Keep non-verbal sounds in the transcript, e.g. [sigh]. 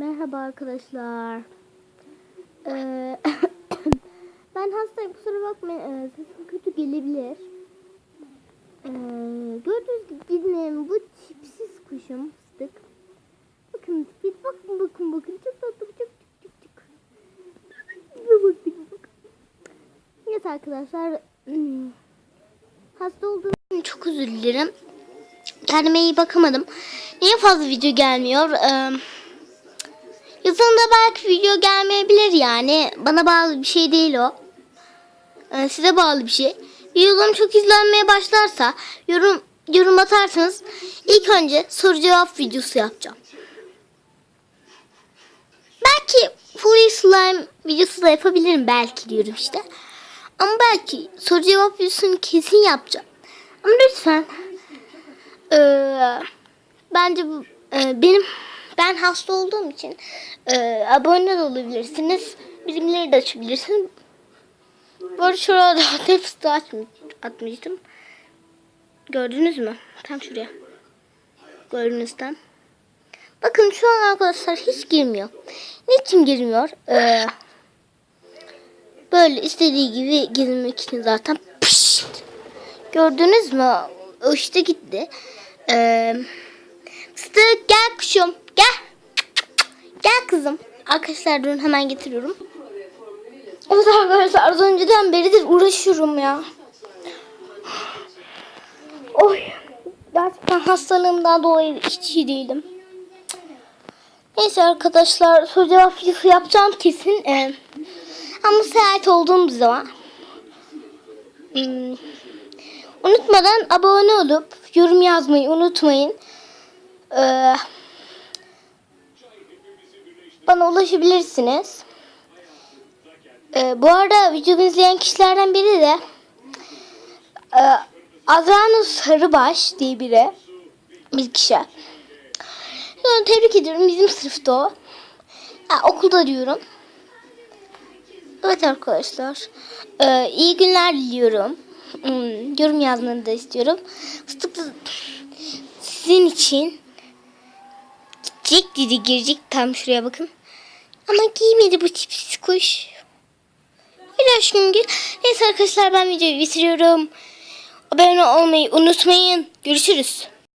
Merhaba arkadaşlar. Ee, [coughs] ben hastayım kusura bakmayın. Ee, sesim kötü gelebilir. Ee, gördüğünüz gibi benim bu tipsiz kuşum fıstık. Bakın bir bakın bakın bakın çok tatlı çok çok çok bakın. Evet arkadaşlar. [clears throat] Hasta olduğum çok özür. Kendime iyi bakamadım. Niye fazla video gelmiyor? Ee, yazında belki video gelmeyebilir yani. Bana bağlı bir şey değil o. Ee, size bağlı bir şey. Videolarım çok izlenmeye başlarsa yorum yorum atarsanız ilk önce soru cevap videosu yapacağım. Belki Free Slime videosu da yapabilirim belki diyorum işte. Ama belki soru cevap videosunu kesin yapacağım. Ama lütfen ee, bence bu e, benim ben hasta olduğum için e, abone de olabilirsiniz. Bilimleri de açabilirsiniz. Bu arada şurada [laughs] hepsi de atmıştım. Gördünüz mü? Tam şuraya. Gördünüz tam. Bakın şu an arkadaşlar hiç girmiyor. Niçin girmiyor? Ee, böyle istediği gibi girmek için zaten pişt. Gördünüz mü? O işte gitti. Ee, gel kuşum. Gel. Gel kızım. Arkadaşlar durun hemen getiriyorum. Evet arkadaşlar az önceden beridir uğraşıyorum ya. Oy. Gerçekten hastalığımdan dolayı hiç iyi değilim. Neyse arkadaşlar soru cevap yapacağım kesin. Ee, ama seyahat olduğum zaman. Hmm, Unutmadan abone olup yorum yazmayı unutmayın. Ee, bana ulaşabilirsiniz. Ee, bu arada videomu izleyen kişilerden biri de e, Azrano Sarıbaş diye biri. Bir kişi. Yani tebrik ediyorum. Bizim sınıfta o. Ha, okulda diyorum. Evet arkadaşlar. Ee, iyi günler diliyorum. Hmm, yorum yazmanı da istiyorum. Sizin için gidecek dedi girecek tam şuraya bakın. Ama giymedi bu tipsiz kuş. Bir aşkım gir. Neyse arkadaşlar ben videoyu bitiriyorum. Abone olmayı unutmayın. Görüşürüz.